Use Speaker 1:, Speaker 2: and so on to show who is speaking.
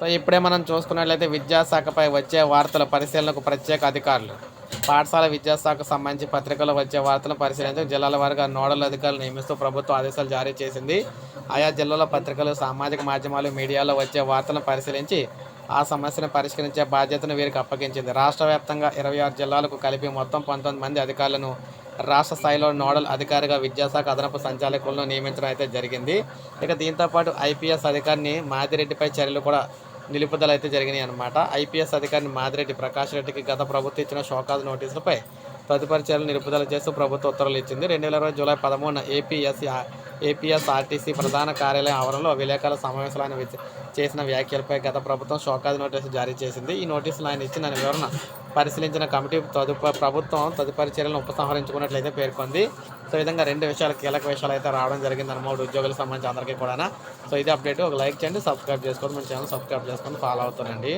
Speaker 1: So ఇప్పుడే మనం చూసుకున్నట్లయితే విద్యాశాఖపై వచ్చే వార్తల పరిశీలనకు ప్రత్యేక అధికారులు. పాఠశాల విద్యాశాఖకు సంబంధించి పత్రికల్లో వచ్చే వార్తలను పరిశీలించడం జిల్లాల వారిగా నోడల్ అధికారులు నియమిస్తూ ప్రభుత్వం ఆదేశాలు జారీ చేసింది. ఆయా జిల్లాల పత్రికలు సామాజిక మాధ్యమాలు మీడియాలో వచ్చే వార్తలను పరిశీలించి ఆ సమస్యను పరిష్కరించే బాధ్యతను వీరికి అప్పగించింది. రాష్ట్ర వ్యాప్తంగా ఇరవై ఆరు జిల్లాలకు కలిపి మొత్తం పంతొమ్మిది మంది అధికారులను రాష్ట్ర స్థాయిలో నోడల్ అధికారిగా విద్యాశాఖ అదనపు సంచాలకులను నియమించడం అయితే జరిగింది. ఇక దీంతో పాటు ఐపీఎస్ అధికారిని మాదిరెడ్డిపై చర్యలు కూడా నిలుపుదల అయితే జరిగినాయి అన్నమాట. ఐపీఎస్ అధికారిని మాదిరెడ్డి ప్రకాష్ రెడ్డికి గత ప్రభుత్వం ఇచ్చిన షోకాజ్ నోటీసులపై తదుపరి చర్యలు నిలుపుదల చేస్తూ ప్రభుత్వ ఉత్తర్వులు ఇచ్చింది. రెండు వేల ఇరవై జూలై పదమూడున ఏపీఎస్ ఏపీఎస్ఆర్టీసీ ప్రధాన కార్యాలయం ఆవరణలో విలేకరుల సమావేశంలో ఆయన చేసిన వ్యాఖ్యలపై గత ప్రభుత్వం షోకాజ్ నోటీసు జారీ చేసింది. ఈ నోటీసులు ఆయన ఇచ్చిన వివరణ పరిశీలించిన కమిటీ తదుపరి ప్రభుత్వం తదుపరి చర్యలను ఉపసంహరించుకున్నట్లయితే పేర్కొంది. సో ఈ విధంగా రెండు విషయాలు కీలక విషయాలు అయితే రావడం జరిగింది అన్నమాట ఉద్యోగులకు సంబంధించి అందరికీ కూడా సో ఇది అప్డేట్. ఒక లైక్ చేయండి సబ్స్క్రైబ్ చేసుకోండి మన ఛానల్ సబ్స్క్రైబ్ చేసుకొని ఫాలో అవుతానండి